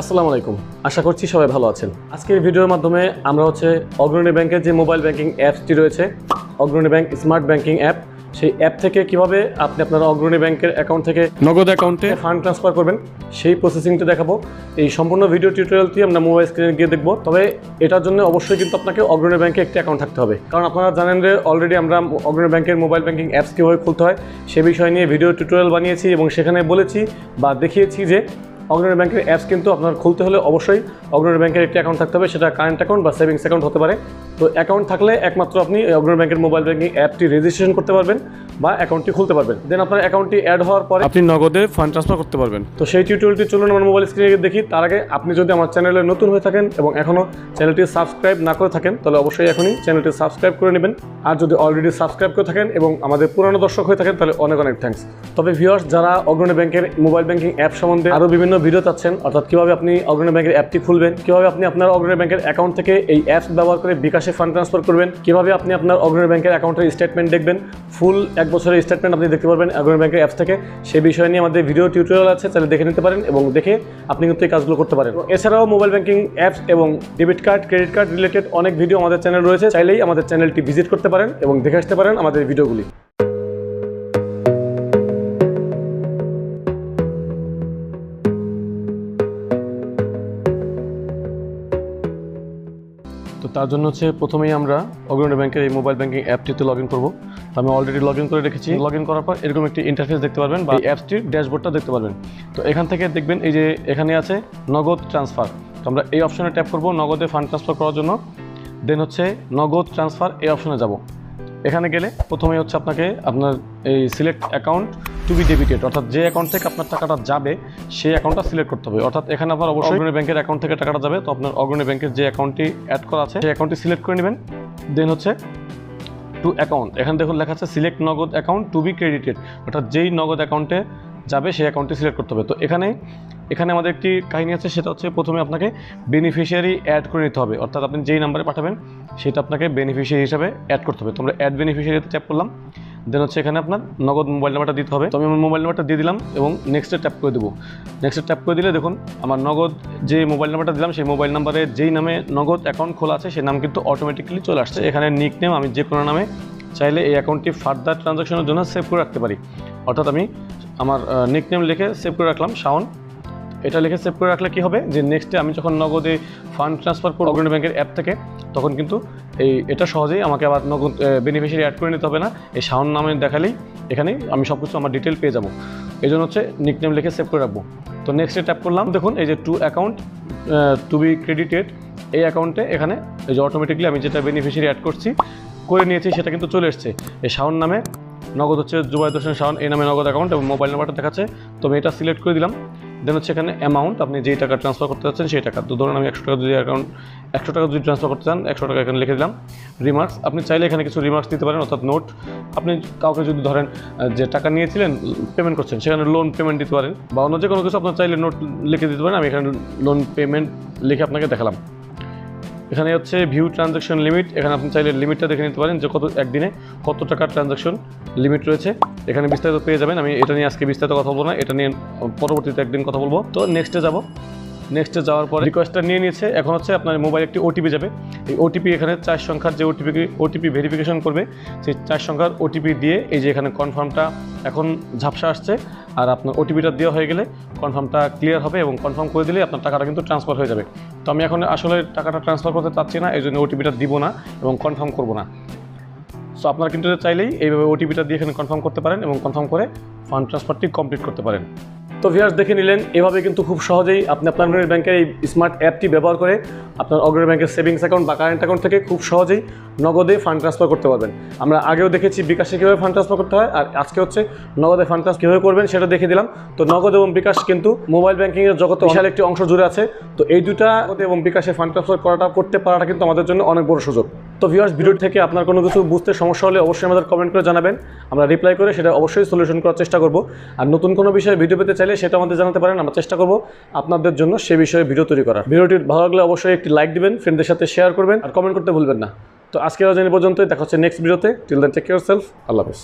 আসসালামু আলাইকুম। আশা করছি সবাই ভালো আছেন। আজকের ভিডিওর মাধ্যমে আমরা হচ্ছে অগ্রণী ব্যাংকের যে মোবাইল ব্যাংকিং অ্যাপসটি রয়েছে Agrani bank smart banking app সেই অ্যাপ থেকে কীভাবে আপনি আপনার অগ্রণী ব্যাংকের অ্যাকাউন্ট থেকে নগদ অ্যাকাউন্টে ফান্ড ট্রান্সফার করবেন সেই প্রসেসিংটা দেখাবো। এই সম্পূর্ণ ভিডিও টিউটোরিয়ালটি আমরা মোবাইল স্ক্রিনে গিয়ে দেখব। তবে এটার জন্য অবশ্যই কিন্তু আপনাকে অগ্রণী ব্যাংকে একটি অ্যাকাউন্ট থাকতে হবে। কারণ আপনারা জানেন যে অলরেডি আমরা অগ্রণী ব্যাংকের মোবাইল ব্যাংকিং অ্যাপস কীভাবে খুলতে হয় সে বিষয় নিয়ে ভিডিও টিউটোরিয়াল বানিয়েছি এবং সেখানে বলেছি বা দেখিয়েছি যে অগ্রণী ব্যাংকের অ্যাপস কিন্তু আপনার খুলতে হলে অবশ্যই অগ্রণী ব্যাংকের একটি অ্যাকাউন্ট থাকতে হবে সেটা কারেন্ট অ্যাকাউন্ট বা সেভিংস অ্যাকাউন্ট হতে পারে। তো অ্যাকাউন্ট থাকলে একমাত্র আপনি অগ্রণী ব্যাংকের মোবাইল ব্যাংকিং অ্যাপটি রেজিস্ট্রেশন করতে পারবেন বা অ্যাকাউন্টটি খুলতে পারবেন। দেন আপনার অ্যাকাউন্টটি অ্যাড হওয়ার পরে আপনি নগদে ফান্ড ট্রান্সফার করতে পারবেন। তো সেই টিউটোরিয়ালটি চলুন আমার মোবাইল স্ক্রিনে দেখি। তার আগে আপনি যদি আমার চ্যানেলে নতুন হয়ে থাকেন এবং এখনও চ্যানেলটি সাবস্ক্রাইব না করে থাকেন তাহলে অবশ্যই এখনই চ্যানেলটি সাবস্ক্রাইব করে নেবেন। আর যদি অলরেডি সাবস্ক্রাইব করে থাকেন এবং আমাদের পুরানো দর্শক হয়ে থাকেন তাহলে অনেক অনেক থ্যাঙ্কস তবে ভিউয়ার্স যারা অগ্রণী ব্যাংকের মোবাইল ব্যাংকিং অ্যাপ সম্বন্ধে আরও বিভিন্ন ভিডিও চাচ্ছেন, অর্থাৎ কীভাবে আপনি অগ্রণী ব্যাংকের অ্যাপটি খুলবেন, কীভাবে আপনি আপনার অগ্রণী ব্যাংকের অ্যাকাউন্ট থেকে এই অ্যাপস ব্যবহার করে বিকাশে ফান্ড ট্রান্সফার করবেন, কীভাবে আপনি আপনার অগ্রণী ব্যাংকের অ্যাকাউন্টের স্টেটমেন্ট দেখবেন ফুল এক বছরের স্টেটমেন্ট আপনি দেখতে পারবেন অগ্রণী ব্যাংকের অ্যাপস থেকে। সেই বিষয় নিয়ে আমাদের ভিডিও টিউটোরিয়াল আছে তাহলে দেখে নিতে পারেন এবং দেখে আপনি কিন্তু এই কাজগুলো করতে পারেন। এছাড়াও মোবাইল ব্যাংকিং অ্যাপস এবং debit card credit card related অনেক ভিডিও আমাদের চ্যানেল রয়েছে, চাইলেই আমাদের চ্যানেলটি ভিজিট করতে পারেন এবং দেখে আসতে পারেন আমাদের ভিডিওগুলি তো তার জন্য হচ্ছে প্রথমেই আমরা অগ্রণী ব্যাংকের এই মোবাইল ব্যাংকিং অ্যাপটিতে লগ ইন করব। তো আমি অলরেডি লগ ইন করে রেখেছি। লগ ইন করার পর এরকম একটি ইন্টারফেস দেখতে পারবেন বা অ্যাপসটির ড্যাশবোর্ডটা দেখতে পারবেন। তো এখান থেকে দেখবেন এই যে এখানে আছে নগদ ট্রান্সফার তো আমরা এই অপশনে ট্যাপ করব নগদে ফান্ড ট্রান্সফার করার জন্য। দেন হচ্ছে নগদ ট্রান্সফার এই অপশনে যাব। এখানে গেলে প্রথমে হচ্ছে আপনাকে আপনার এই select account to be debited অর্থাৎ যে অ্যাকাউন্ট থেকে আপনার টাকাটা যাবে সেই অ্যাকাউন্টটা সিলেক্ট করতে হবে। অর্থাৎ এখানে আপনার অবশ্যই অগ্রণী ব্যাংকের অ্যাকাউন্ট থেকে টাকাটা যাবে। তো আপনার অগ্রণী ব্যাংকের যে অ্যাকাউন্টটি অ্যাড করা আছে সেই অ্যাকাউন্টটি সিলেক্ট করে নেবেন। দেন হচ্ছে টু অ্যাকাউন্ট এখানে দেখুন লেখা আছে সিলেক্ট নগদ অ্যাকাউন্ট টু বি ক্রেডিটেড অর্থাৎ যেই নগদ অ্যাকাউন্টে যাবে সেই অ্যাকাউন্টটি সিলেক্ট করতে হবে। তো এখানে এখানে আমাদের একটি কাহিনী আছে সেটা হচ্ছে প্রথমে আপনাকে বেনিফিশিয়ারি অ্যাড করে নিতে হবে। অর্থাৎ আপনি যেই নাম্বারে পাঠাবেন সেটা আপনাকে বেনিফিশিয়ারি হিসাবে অ্যাড করতে হবে। তোমরা অ্যাড বেনিফিশিয়ারিতে ট্যাপ করলাম। দেন হচ্ছে এখানে আপনার নগদ মোবাইল নাম্বারটা দিতে হবে। তো আমি আমার মোবাইল নাম্বারটা দিয়ে দিলাম এবং নেক্সটে ট্যাপ করে দেবো। নেক্সটে ট্যাপ করে দিলে দেখুন, আমার নগদ যে মোবাইল নাম্বারটা দিলাম, সেই মোবাইল নাম্বারে যেই নামে নগদ অ্যাকাউন্ট খোলা আছে, সেই নাম কিন্তু অটোমেটিক্যালি চলে আসছে। এখানে নিক নেম আমি যে কোনো নামে চাইলে এই অ্যাকাউন্টটি ফার্দার ট্রানজাকশনের জন্য সেভ করে রাখতে পারি। অর্থাৎ আমি আমার নিক নেম লিখে সেভ করে রাখলাম, শাওন। এটা লিখে সেভ করে রাখলে কি হবে? যে নেক্সটে আমি যখন নগদে ফান্ড ট্রান্সফার করব, অগ্রণী ব্যাংকের অ্যাপ থেকে তখন কিন্তু এই এটা সহজেই আমাকে আবার নগদ বেনিফিশিয়ারি অ্যাড করে নিতে হবে না। এই শাওন নামে দেখালেই এখানে আমি সব কিছু আমার ডিটেল পেয়ে যাব। এই জন্য হচ্ছে নিক নেম লিখে সেভ করে রাখব। তো নেক্সটে ট্যাপ করলাম। দেখুন, এই যে to account to be credited এই অ্যাকাউন্টে এখানে এই যে অটোমেটিকলি আমি যেটা বেনিফিশিয়ারি অ্যাড করছি, করে নিয়েছি, সেটা কিন্তু চলে এসছে। এই শাওন নামে নগদ হচ্ছে জুবাইদ হোসেন শাওন এই নামে নগদ অ্যাকাউন্ট এবং মোবাইল নাম্বারটা দেখাচ্ছে। তো আমি এটা সিলেক্ট করে দিলাম। দেন হচ্ছে এখানে অ্যামাউন্ট আপনি যেই টাকা ট্রান্সফার করতে চাচ্ছেন সেই টাকা। তো ধরুন আমি একশো টাকা যদি অ্যাকাউন্ট একশো টাকা যদি ট্রান্সফার করতে চান, একশো টাকা এখানে লিখে দিলাম। রিমার্কস আপনি চাইলে এখানে কিছু রিমার্কস দিতে পারেন, অর্থাৎ নোট আপনি কাউকে যদি ধরেন যে টাকা নিয়েছিলেন পেমেন্ট করছেন, সেখানে লোন পেমেন্ট দিতে পারেন। বা অন্য যে কোনো কিছু আপনার চাইলে নোট লিখে দিতে পারেন, আমি এখানে লোন পেমেন্ট লিখে আপনাকে দেখালাম। এখানে হচ্ছে ভিউ ট্রানজাকশন লিমিট এখানে আপনি চাইলে লিমিটটা দেখে নিতে পারেন যে কত একদিনে কত টাকার ট্রানজাকশন লিমিট রয়েছে। এখানে বিস্তারিত পেয়ে যাবেন, আমি এটা নিয়ে আজকে বিস্তারিত কথা বলব না, এটা নিয়ে পরবর্তীতে একদিন কথা বলব। তো নেক্সটে যাব। নেক্সটে যাওয়ার পর রিকোয়েস্টটা নিয়ে নিয়েছে। এখন হচ্ছে আপনার মোবাইল একটি ওটিপি যাবে। এই ওটিপি এখানে চার সংখ্যার যে ওটিপি ওটিপি ভেরিফিকেশন করবে, সেই চার সংখ্যার ওটিপি দিয়ে এই যে এখানে কনফার্মটা এখন ঝাপসা আসছে। আর আপনার ওটিপিটা দেওয়া হয়ে গেলে কনফার্মটা ক্লিয়ার হবে এবং কনফার্ম করে দিলে আপনার টাকাটা কিন্তু ট্রান্সফার হয়ে যাবে। তো আমি এখন আসলে টাকাটা ট্রান্সফার করতে চাচ্ছি না এই জন্য ওটিপিটা দিব না এবং কনফার্ম করব না। সো আপনারা কিন্তু চাইলেই এইভাবে ওটিপিটা দিয়ে এখানে কনফার্ম করতে পারেন এবং কনফার্ম করে ফান্ড ট্রান্সফারটি কমপ্লিট করতে পারেন। তো ভিয়ার্স দেখে নিলেন। এভাবে কিন্তু খুব সহজেই আপনি আপনার অগ্রণী ব্যাংকের এই স্মার্ট অ্যাপটি ব্যবহার করে আপনার অগ্রণী ব্যাংকের সেভিংস অ্যাকাউন্ট বা কারেন্ট অ্যাকাউন্ট থেকে খুব সহজেই নগদে ফান্ড ট্রান্সফার করতে পারবেন। আমরা আগেও দেখেছি বিকাশে কীভাবে ফান্ড ট্রান্সফার করতে হয় আর আজকে হচ্ছে নগদে ফান্ড ট্রান্সফার কীভাবে করবেন সেটা দেখে দিলাম। তো নগদ এবং বিকাশ কিন্তু মোবাইল ব্যাংকিংয়ের জগতে বিশাল একটি অংশ জুড়ে আছে। তো এই দুটা নগদ এবং বিকাশে ফান্ড ট্রান্সফার করাটা করতে পারাটা কিন্তু আমাদের জন্য অনেক বড় সুযোগ। তো ভিউয়ার্স ভিডিও থেকে আপনার কোনো কিছু বুঝতে সমস্যা হলে অবশ্যই আমাদের কমেন্ট করে জানাবেন। আমরা রিপ্লাই করে সেটা অবশ্যই সলিউশন করার চেষ্টা করব। আর নতুন কোনো বিষয়ে ভিডিও পেতে চাইলে সেটা আমাদের জানাতে পারেন আমরা চেষ্টা করব আপনাদের জন্য সে বিষয়ে ভিডিও তৈরি করার। ভিডিওটি ভালো লাগলে অবশ্যই একটি লাইক দিবেন ফ্রেন্ডদের সাথে শেয়ার করবেন আর কমেন্ট করতে ভুলবেন না। তো আজকের আয়োজন পর্যন্তই। দেখা হচ্ছে নেক্সট ভিডিওতে till then take care self আল্লাহ হাফেজ।